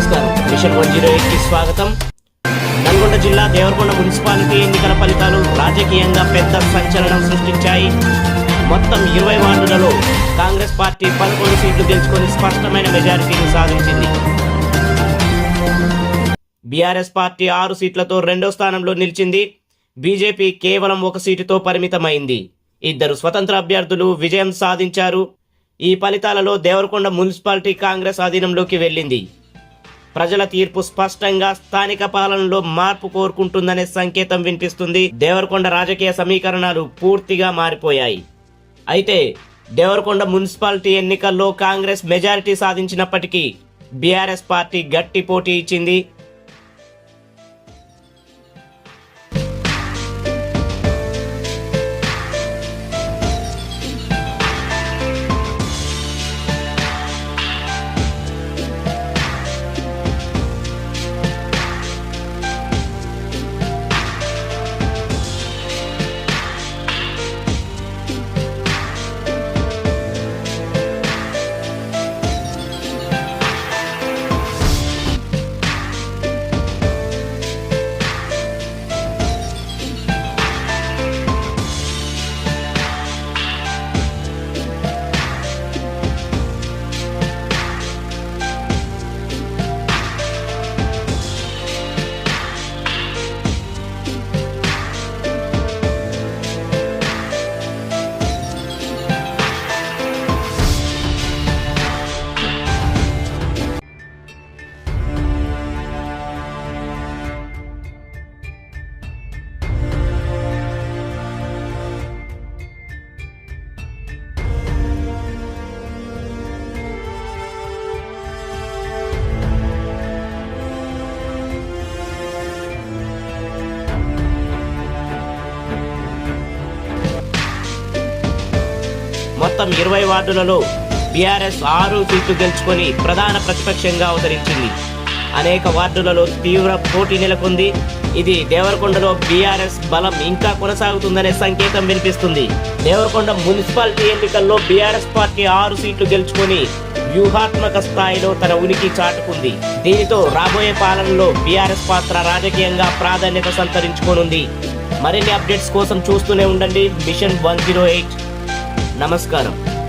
Machine one zero ఎయిట్కి స్వాగతం. నల్గొండ జిల్లా దేవరకొండ మున్సిపాలిటీ ఎన్నికల ఫలితాలు రాజకీయంగా పెద్ద సంచలనం సృష్టించాయి. మొత్తం ఇరవై వార్డులలో కాంగ్రెస్ పార్టీ పదకొండు సీట్లు గెలుచుకొని స్పష్టమైన మెజారిటీని సాధించింది. బీఆర్ఎస్ పార్టీ ఆరు సీట్లతో రెండో స్థానంలో నిలిచింది. బీజేపీ కేవలం ఒక సీటుతో పరిమితమైంది. ఇద్దరు స్వతంత్ర అభ్యర్థులు విజయం సాధించారు. ఈ ఫలితాలలో దేవరకొండ మున్సిపాలిటీ కాంగ్రెస్ ఆధీనంలోకి వెళ్ళింది. ప్రజల తీర్పు స్పష్టంగా స్థానిక పాలనలో మార్పు కోరుకుంటుందనే సంకేతం వినిపిస్తుంది. దేవరకొండ రాజకీయ సమీకరణాలు పూర్తిగా మారిపోయాయి. అయితే దేవరకొండ మున్సిపాలిటీ ఎన్నికల్లో కాంగ్రెస్ మెజారిటీ సాధించినప్పటికీ బీఆర్ఎస్ పార్టీ గట్టి పోటీ ఇచ్చింది. మొత్తం ఇరవై వార్డులలో బీఆర్ఎస్ ఆరు సీట్లు గెలుచుకొని ప్రధాన ప్రతిపక్షంగా అవతరించింది. అనేక వార్డులలో తీవ్ర పోటీ నెలకొంది. ఇది దేవరకొండలో బీఆర్ఎస్ బలం ఇంకా కొనసాగుతుందనే సంకేతం వినిపిస్తుంది. దేవరకొండ మున్సిపాలిటీ ఎన్నికల్లో బీఆర్ఎస్ పార్టీ ఆరు సీట్లు గెలుచుకొని వ్యూహాత్మక స్థాయిలో తన ఉనికి చాటుకుంది. దీనితో రాబోయే పాలనలో బీఆర్ఎస్ పాత్ర రాజకీయంగా ప్రాధాన్యత సంతరించుకోనుంది. మరిన్ని అప్డేట్స్ కోసం చూస్తూనే ఉండండి. Mission one zero eight. నమస్కారం.